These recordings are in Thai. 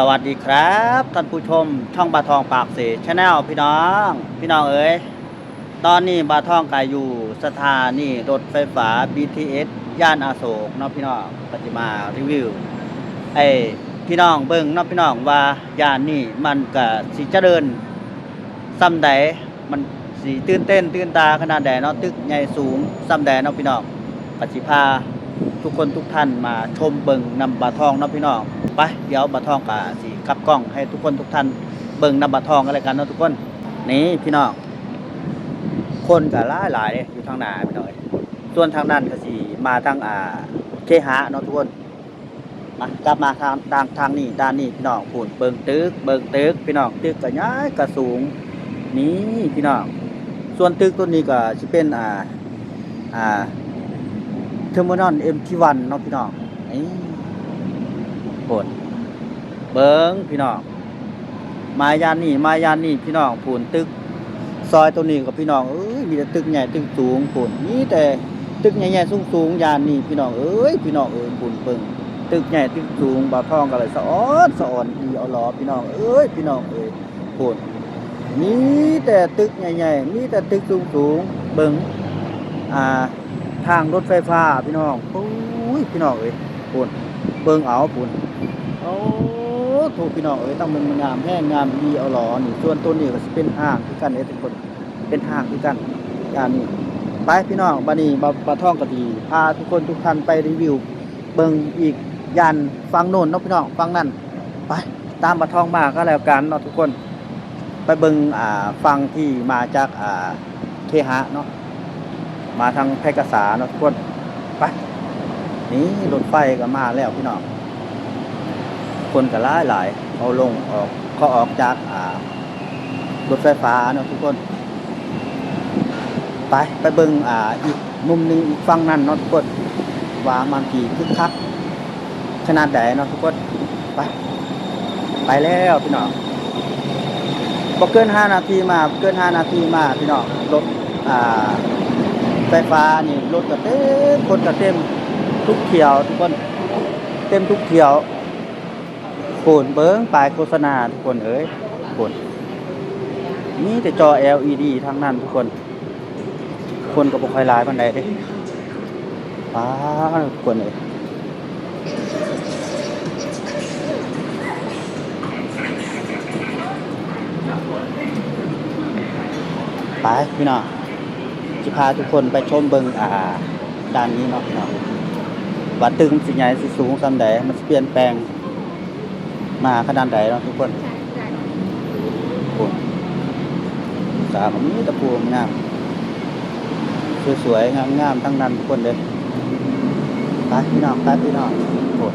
สวัสดีครับท่านผู้ชมช่องบาทองปากเสชแนลพี่น้อง พี่น้องเอ๋ยตอนนี้บาทองกายอยู่สถานีรถไฟฟ้า BTS ย่านอาโศกเนาะพี่น้องปฏิมารีวิวไอพี่น้องเบิ่งเนาะพี่น้องว่าย่านนี้มันก็สิเจริญซ้ำใดมันสิตื่นเต้นตื่นตาขนาดใดเนาะตึกใหญ่สูงซ้ำใดเนาะพี่น้องปฏิพาทุกคนทุกท่านมาชมเบิ้งนำบาทองเนาะพี่น้อง ไปเดี๋ยวบาทองกะสิกลับกล้องให้ทุกคนทุกท่านเบิงนำบาทองกันเลยกันเนาะทุกคน นี่พี่น้องคนกะหลายหลายอยู่ทางหน้าพี่น้อยส่วนทางนั้นก็สิมาทางอ่าเคหะเนาะทุกคนมากลับมาทางด้านทางนี้ด้านนี้พี่น้องพูนเบิงตึกเบิงตึกพี่น้องตึกก็ย้ายก็สูง นี่พี่น้องส่วนตึกตัวนี้ก็สิเป็นอ่าอ่าเทอร์มินอล MT1 เนาะพี่น้องนี่ โหดเบิ้งพี่น้องมายานนี่มายานนี่พี่น้องผูนตึก ซอยตัวนี้กับพี่น้องเอ้ยมีแต่ตึกใหญ่ตึกสูงผูนนี่แต่ตึกใหญ่ๆสูงๆยานนี่พี่น้องเอ้ยพี่น้องเอ้ยผูนเบิ่งตึกใหญ่ตึกสูงบ่าวทองกันเลยสะออนสะออนดีเอาล้อพี่น้องเอ้ยพี่น้องเอ้ยผูนมีแต่ตึกใหญ่ๆมีแต่ตึกสูงๆเบิ่งอ่าทางรถไฟฟ้าพี่น้องโอ้ยพี่น้องเอ้ยปุ่นเบิ่งเอาปุ่น ถูกพี่น้องเอ้ยต้องมันงามแห้งงามดีเอาหล่อนี่ส่วนตัวนี้ก็เป็นห้างคือกันเด้ทุกคนเป็นห้างคือกันอย่างนี้ไปพี่น้องบัดนี้บ่บ่ท่องก็ดีพาทุกคนทุกท่านไปรีวิว เบิ่งอีกย่านฟังโน่นเนาะพี่น้องฟังนั่นไปตามบ่ท่องมาก็แล้วกันเนาะทุกคน ไปเบิ่งอ่าฟังที่มาจากอ่าเคหะเนาะมาทางแพร่กษาเนาะทุกคนไปนี่รถไฟก็มาแล้วพี่น้อง คนก็หลายหลายเอาลงออกเขาออกจากอ่ารถไฟฟ้าเนาะทุกคน ไปไปเบิ่งอ่าอีกมุมหนึงอีกฝั่งนั้นเนาะทุกคนว่ามันกี่คึกคักขนาดใดเนาะทุกคนไปไปแล้วพี่น้องบ่เกิน5นาทีมาเกิน5นาทีมาพี่น้องรถอ่าไฟฟ้านี่รถก็เต็มคนก็เต็มทุกเที่ยวทุกคนเต็มทุกเที่ยว โผนเบิ้งปลายโฆษณาทุกคนเอ้ยโผนมีแต่จอ LED ทั้งนั้นทุกคน คนก็บ่ค่อยหลายปานใดเด้ป้าทุกคนเอ้ยไปพี่น้องจะพาทุกคนไปชมเบิงอ่าด้านนี้เนาะพี่น้องว่าตึงสิใหญ่สิสูงซำใดมันสิเปลี่ยนแปลง มาขนาดใดเนาะทุกคนโอ้สามมีแตะปูงามสวยๆงามๆทั้งนั้นทุกคนเลยไปพี่น้องไปพี่น้องโอ้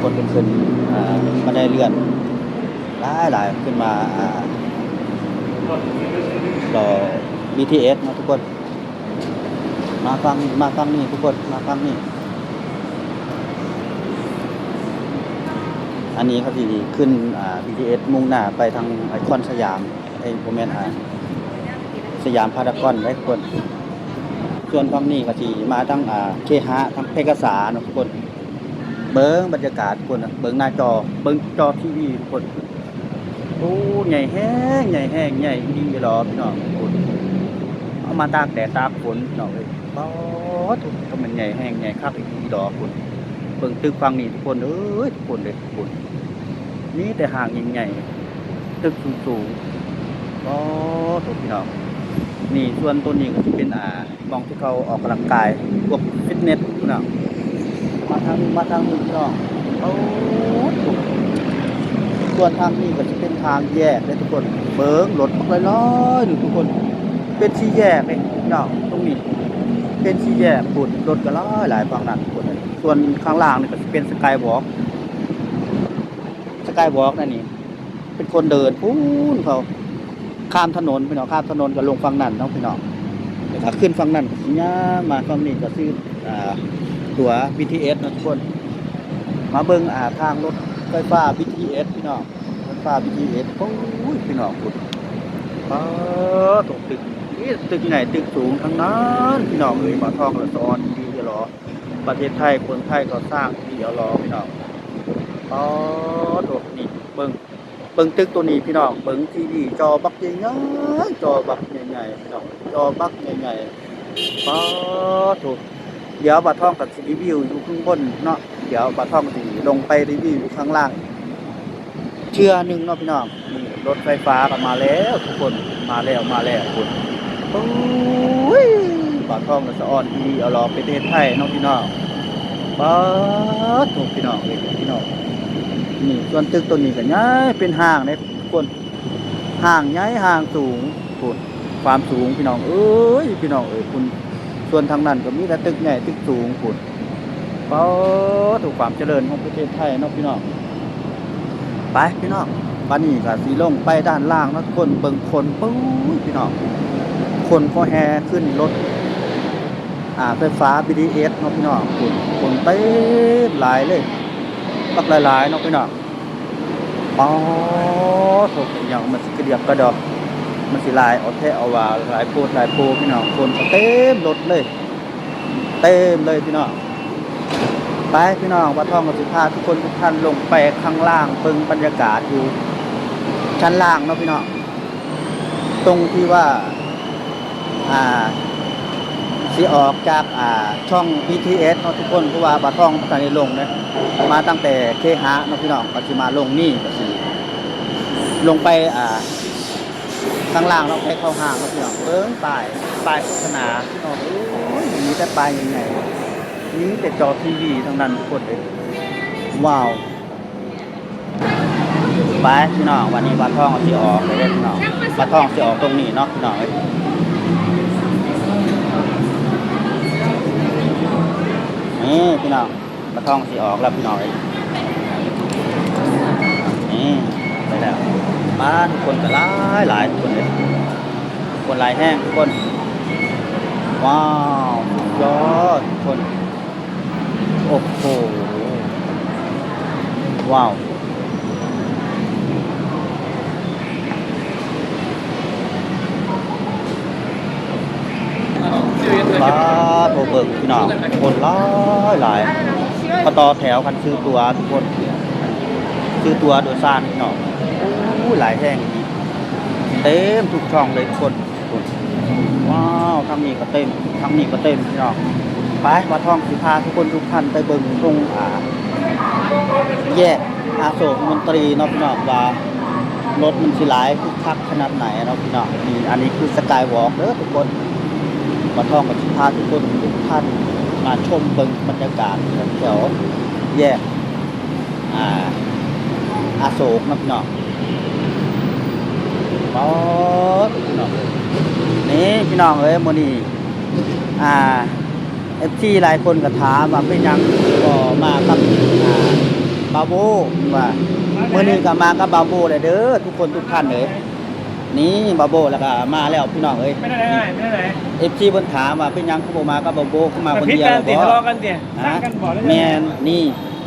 คนเป็นขึ้นอ่ามาได้เลื่อนหลายหลายๆขึ้นมาอ่ารอ BTS นะทุกคน มาฟังมาฟังนี่ทุกคนมาฟังนี่ อันนี้ครับที่ขึ้นอ่า BTS มุ่งหน้าไปทางไอคอนสยามไอโมเมนต์อ่าสยามพารากอนได้คนส่วนฝั่งนี้ก็ที่มาทั้งอ่าเคหะทั้งเพกษาเนาะทุกคน เบิ้งบรรยากาศคนเบิ้งหน้าจอ เบิ้งจอทีวีทุกคนโอ้ใหญ่แห้งใหญ่แห้งใหญ่ดีหรอพี่น้องคนเอามาตากแดดตากฝนพี่น้องเอ้ยป๊อดก็มันใหญ่แห้งใหญ่คักอีกทีดอกคุณเบิ่งตึกฟังนี่ทุกคนเอ้ยทุกคนเลยทุกคนนี่แต่ห่างใหญ่ๆตึกสูงๆป๊อดทุกพี่น้องนี่ส่วนตัวนี้ก็จะเป็นอ่ามองที่เขาออกกำลังกายพวกฟิตเนสพี่น้องมาทางมาทางนี้พี่น้องโอ้ส่วนทางนี้ก็จะเป็นทางแยกเลยทุกคนเบิ้งรถบักร้อยๆอยู่ทุกคน เป็นสี่แยกเลยเนาะตรงนี้เป็นสี่แยกปุ่นรถก็หลายหลายฝั่งนั้นปุ่น ส่วนข้างล่างนี่ก็เป็นสกายวอล์กสกายวอล์กนั่นนี่ เป็นคนเดินพูนเขาข้ามถนนพี่น้องข้ามถนนก็ลงฝั่งนั้นน้องพี่น้องเดี๋ยวถ้าขึ้นฝั่งนั้นก็สิย่ามาฝั่งนี้ก็ซื้ออ่าตั๋ว BTS นะทุกคน มาเบิ่งอ่าทางรถไฟฟ้า BTS พี่น้องรถไฟฟ้า BTS โอ้ยพี่น้องคุณป้าตกตึกนี่ตึกใหญ่ตึกสูงทั้งนั้นพี่น้องเอ้ยมาท่องละซ้อนดีเดียวหรอ ประเทศไทยคนไทยก็สร้างเดี๋ยวรอพี่น้องไปอ๋อโถนี่เบิ่งเบิ่งตึกตัวนี้พี่น้องเบิ่งทีวีจอบักใหญ่ๆจอบักใหญ่ๆพี่น้องจอบักใหญ่ๆอ๋อโถเดี๋ยวบัดท่องกับสิรีวิวอยู่ข้างบนเนาะเดี๋ยวบัดท่องสิลงไปรีวิวอยู่ข้างล่าง เชื่อหนึ่งเนาะพี่น้องนี่รถไฟฟ้าก็มาแล้วทุกคนมาแล้วมาแล้วคุณ โอ้ยบัดท่องกับสะออนทีเอารอไปประเทศไทยเนาะพี่น้องป๊าถูกพี่น้องเองพี่น้องนี่ส่วนตึกตัวนี้ก็ย้ายเป็นห้างเนี่ยทุกคนห้างย้ายห้างสูงคุณความสูงพี่น้องเอ้ยพี่น้องเอ้ยคุณส่วนทางนั้นก็มีแต่ตึกใหญ่ตึกสูงคุณป๊าถูกความเจริญของประเทศไทยเนาะพี่น้องไปพี่น้องปานนี้ก็สีลงไปด้านล่างนะทุกคนเบิ่งคนปุ้ยพี่น้องคนก็แห่ขึ้นรถ อ่าไฟฟ้า BTS เนาะพี่น้องคนคนเต็มหลายเลยปักหลายๆเนาะพี่น้องป๋อถูกอย่างมันสิกระเดียบกระดอกมันสิลายเอาแท้เอาว่าหลายโพดหลายโพพี่น้องคนเต็มรถเลย เต็มเลยพี่น้องไปพี่น้องวัดทองกับสิพาทุกคนทุกท่านลงไปข้างล่างเบิ่งบรรยากาศอยู่ ชั้นล่างเนาะพี่น้องตรงที่ว่า อ่า สิออกจากอ่าช่อง BTS เนาะทุกคนเพราะว่าบาท่องตอนนี้ลงเนี่ยมาตั้งแต่เคหะเนาะพี่น้องก็สิมาลงนี่ก็สิลงไปอ่าข้างล่างเราไปเข้าห้างเนาะพี่น้องเบิ้งป้ายป้ายโฆษณาพี่น้องโอ้ยมีแต่ป้ายยังไงมีแต่จอทีวีทั้งนั้นทุกคนเลยว้าวไปพี่น้องวันนี้บาท่องสิออกไปเล่นพี่น้องบาท่องสิออกตรงนี้เนาะพี่น้องเอ้ย นี่พี่น้องปลาทองสีออกแล้วพี่น้องเอ้ยนี่ไปแล้วมาทุกคนก็หลายหลายทุกคนเลยคนหลายแห้งทุกคนว้าวยอดคนโอ้โหว้าวป้า เบิกพี่น้องคนหลายหลายก็ต่อแถวกันซื้อตัวทุกคนซื้อตัวโดยสารพี่น้องโอ้ยหลายแห่งเต็มทุกช่องเลยทุกคนคนว้าวทางนี้ก็เต็มทางนี้ก็เต็มพี่น้องไปมาท่องสิพาทุกคนทุกท่านไปเบิ่งตรงอ่าแยกอาโศกมนตรีเนาะพี่น้องว่ารถมันสิหลายคึกคักขนาดไหนเนาะพี่น้องนี่อันนี้คือสกายวอล์กเด้อทุกคน มาท่องกับพาทุกคนทุกท่านมาชมเบิงบรรยากาศแถวแยกอ่าอาโศกนะพี่น้องป๊อดพี่น้องนี่พี่น้องเอ้ยมื้อนี้อ่า FC หลายคนก็ถามว่าเป็นยังก็มากับอ่าบาโบว่ามื้อนี้ก็มากับบาโบเลยเด้อทุกคนทุกท่านเลย นี่บาโบแล้วก็มาแล้วพี่น้องเอ้ยไม่ได้ไหนไม่ได้ไหนเอฟซีเพิ่นถามว่าเป็นหยังเขาบ่มากับบ่โบเขามาคนพิษเดียวกันติบ่ทะเลาะกันติสร้างฮะกันบ่ได้แม่นนี่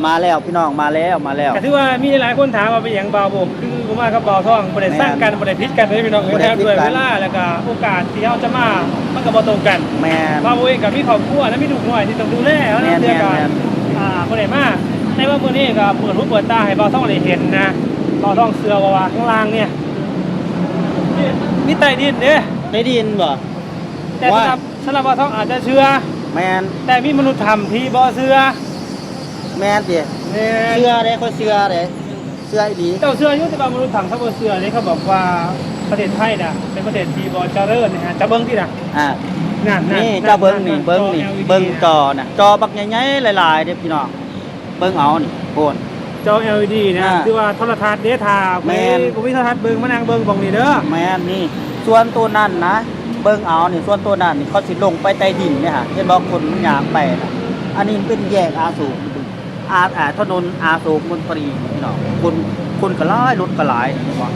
มาแล้วพี่น้องมาแล้วมาแล้วแต่ที่ว่ามีหลายคนถามว่าเป็นอย่างเบาโบกคือผมว่ากับเบาท่องบ่ได้สร้างกันบ่ได้พิษกันเลยพี่น้องบ่ได้แค่พิษด้วยกันเวลาแล้วก็โอกาสที่เขาจะมามันก็บ่ตรงกันแม่นเบาโบเองกับมีครอบครัวและมีลูกน้อยที่ต้องดูแลเขาแม่นะนเดือกัแม่นนอ่าบ่ได้มาในว่ามื้อนี้ก็เปิดหูเปิดตาให้เบาท่องได้เห็นนะเบาท่องเสือว่าว่าข้างล่างเนี่ย มีใต้ดินเด้ได้ดินบ่แต่ว่าสำหรับสำหรับเบาท่องอาจจะเชื่อ แม่นแต่มีมนุษยธรรมที่บ่เชื่อแม่นติแม่นเชื่อเด้ค่อยเชื่อเด้เชื่ออีหลีเจ้าเสื้อยุติบามนุษย์ถังทับเสื้อนี่เขาบอกว่าประเทศไทยน่ะเป็นประเทศที่บอเจริญนะฮะจะเบิ้งที่น่ะอ่านั่นนี่เจ้าเบิ่งนี่เบิ่งนี่เบิ่งจอน่ะจอบักใหญ่ๆหลายๆเด้อพี่น้องเบิ่งเอานี่โพน จอ LED นะอ่าคือว่าโทรทัศน์เดทาแม่แม่น ผมมีโทรทัศน์เบิ่งมานั่งเบิ่งบอกนี่เด้อแม่นนี่ส่วนตัวนั้นนะเบิ่งเอานี่ส่วนตัวนั้นนี่เขาสิลงไปใต้ดินเนี่ยฮะเห็นบ่คนมันย่างไปน่ะอันนี้เป็นแยกอาสูรอาอ่าถนนอาโศกมนตรีพี่น้องคนคนก็หลายรถก็หลายเห็นบ่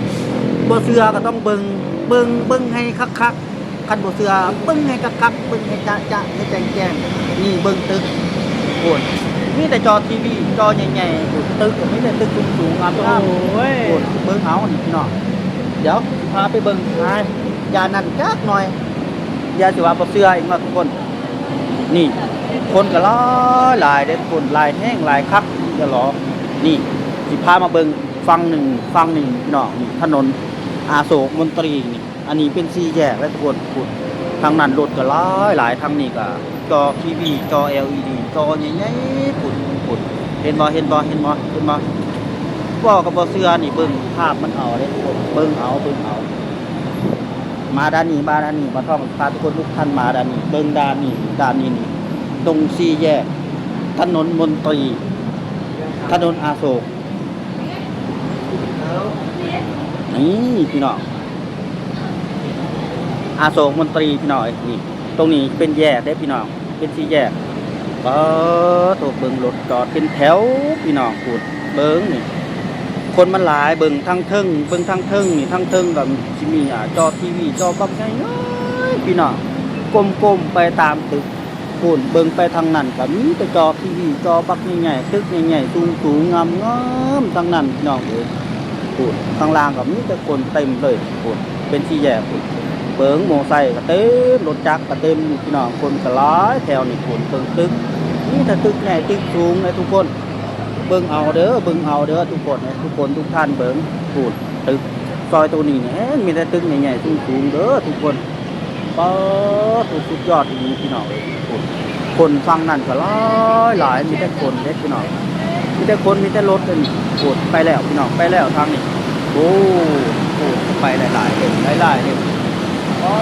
บ่เชื่อก็ต้องเบิ่งเบิ่งเบิ่งให้คักๆคันบ่เชื่อเบิ่งให้คักๆเบิ่งให้จะๆให้แจ้งๆนี่เบิ่งตึกโอน มีแต่จอทีวีจอใหญ่ๆโอ้ตึกมีแต่ตึกสูงๆงามโอ้ๆยโอ้ยเบิ่งเอานี่พี่น้องเดี๋ยวพาไปเบิ่งหาอย่านั่นจักหน่อยอย่าสิว่าบ่เชื่ออีกเนาะทุกคน นี่ คนก็หลายหลายเด้อคนหลายแห้งหลายคักอย่ารอนี่สิพามาเบิ่งฟังหนึ่งฟังหนึ่งพี่น้องนี่ถนนอาโศกมนตรีนี่อันนี้เป็นสี่แยกและทุกคนคุณทางนั้นรถก็หลายหลายทางนี้ก็ จอทีวีจอ LED จอใหญ่ๆปุ่นปุ่นเห็นบ่เห็นบ่เห็นบ่เห็นบ่บ่กับบ่เสื้อนี่เบิ่งภาพมันเอาเด้ทุกคนเบิ่งเอาเบิ่งเอา มาด้านนี้มาด้านนี้มาท่องพาทุกคนทุกท่านมาด้านนี้เบิ่งด้านนี้ด้านนี้นี่ตรงสี่แยก ถนนมนตรี ถนนอาโศกนี่พี่น้องอาโศกมนตรีพี่น้องนี่ ตรงนี้เป็นแยกได้พี่น้อง เป็นสี่แยกเออตัวเบิงรถจอดเป็นแถวพี่น้องพูดเบิงนี่คนมันหลายเบิงทั้งเทิงเบิงทั้งเทิงนี่ทั้งเทิงกับชิมีอะจอทีวีจอบักไงเอ้ยพี่น้องก้มๆไปตามตึกพูนเบิงไปทางนั้นกับมีแต่จอทีวีจอบักใหญ่ๆตึกใหญ่ๆสูงๆงามๆทางนั้นพี่น้องเอ้ยพูนข้างล่างกับมีแต่คนเต็มเลยพูนเป็นที่แยกพูน เบิงโมอไซค์ก็เต็มรถจักรก็เต็มพี่น้องคนก็หลายแถวนี่พูนเติงตึกนี่แต่ตึกใหญ่ตึกสูงเลยทุกคน เบิ่งเอาเด้อเบิ่งเอาเด้อทุกคนนะทุกคนทุกท่านเบิ่งพูดตึกซอยตัวนี้เนี่ยมีแต่ตึกใหญ่ๆสูงๆเด้อทุกคนปิดถูกสุดยอดอีกพี่น้องเอ้ยพูดคนฟังนั่นก็หลายหลายมีแต่คนเด็กพี่น้องมีแต่คนมีแต่รถเลยพูดไปแล้วพี่น้องไปแล้วทางนี้โอ้โหไปหลายๆเลยหลายๆเลย อ๋อ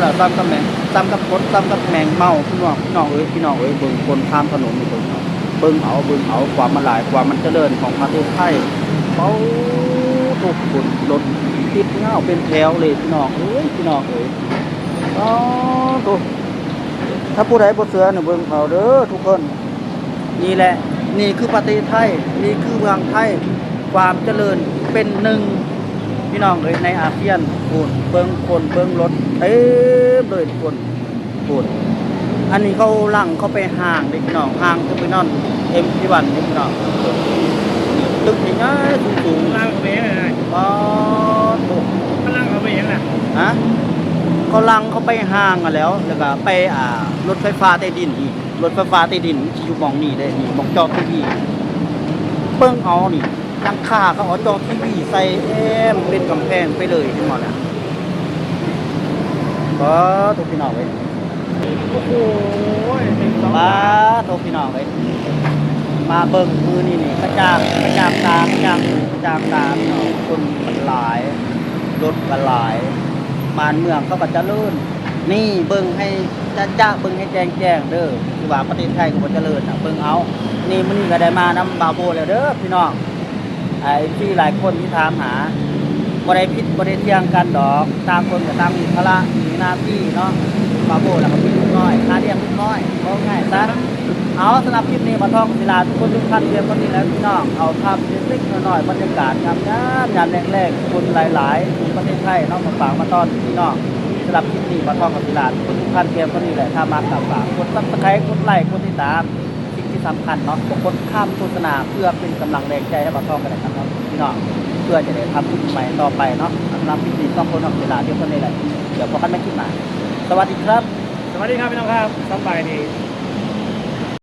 แล้วตามกับแมงตามกับรถตามกับแมงเมาพี่น้องพี่น้องเอ้ยพี่น้องเอ้ยเบิ่งคนข้ามถนนนี่เบิ่งเอาเบิ่งเอาเบิ่งเอาความมันหลายความมันเจริญของประเทศไทยเขาทุกคนรถติดเงาเป็นแถวเลยพี่น้องเอ้ยพี่น้องเอ้ยอ๋อตุถ้าผู้ใดบ่เสือเนี่ยเบิ่งเอาเด้อทุกคนนี่แหละ นี่คือประเทศไทย นี่คือเมืองไทย ความเจริญเป็นหนึ่ง พี่น้องเอ้ยในอาเซียนพูนเบิ่งคนเบิ่งรถเต็มเลยทุกคนพูนอันนี้เขาลังเขาไปห่างเด็กน้องห่างจะไปนอนเอ็มที่วันเด็กน้องตึกใหญ่ๆสูงล่างเขาไปยังไงๆป๊อดโอ้มันล่างเขาไปยังไงฮะเขาลังเขาไปห่างกันแล้วแล้วก็ไปอ่ารถไฟฟ้าใต้ดินอีกรถไฟฟ้าใต้ดินที่อยู่หมองนี่ได้นี่หมองจอทีวีเปิ้งเอานี่ หลังคาเขาเอาจอทีวีใส่แอมเป็นกำแพงไปเลยทั้งหมดน่ะก็ทุกพี่น้องเลยโอ้โหเป็นสองมาโทพี่น้องเลยมาเบิ่งมือนี่นี่กระจางกระจางตากระจางหูกระจางตาพี่น้องคนมันหลายรถก็หลายมานเมืองเขาก็เจะเลื่นนี่เบิ่งให้จ้าจ้าเบิ่งให้แจ้งแจ้งเด้อที่ว่าประเทศไทยก็บ่เจริญน่ะเบิ่งเอา นี่มื้อนี้ก็ได้มานำบาโบแล้วเด้อพี่น้อง ไอ้ที่หลายคนที่ถามหาบ่ได้ผิดบ่ได้เที่ยงกันดอกตามคนก็ตามมีภาระมีหน้าที่เนาะบาโบแล้วก็มีลูกน้อยค่าเลี้ยงลูกน้อยก็ง่ายซะเอาสำหรับคลิปนี้มาท่องศิลาทุกคนทุกท่านเรียนคนนี้แล้วพี่น้องเอาภาพเล็กๆน้อยๆบรรยากาศงามงามยามแรกๆคนหลายๆในประเทศไทยเนาะมาฝากมาต้อนพี่น้องสำหรับคลิปนี้มาท่องกับศิลาทุกคนทุกท่านเรียนคนนี้แหละถ้ามากับฝากกดซับสไครต์กดไลค์กดติดตาม ที่สำคัญเนาะกดข้ามโฆษณาเพื่อเป็นกำลังแรงใจให้มาทองกันนะครับเนาะพี่น้องเพื่อจะได้ทำคลิปใหม่ต่อไปเนาะสำหรับคลิปนี้ต้องคนออกเวลาเดียวคนนี่แหละเดี๋ยวพอกันไม่คลิปหน้าสวัสดีครับ สวัสดีครับพี่น้องครับสบายดี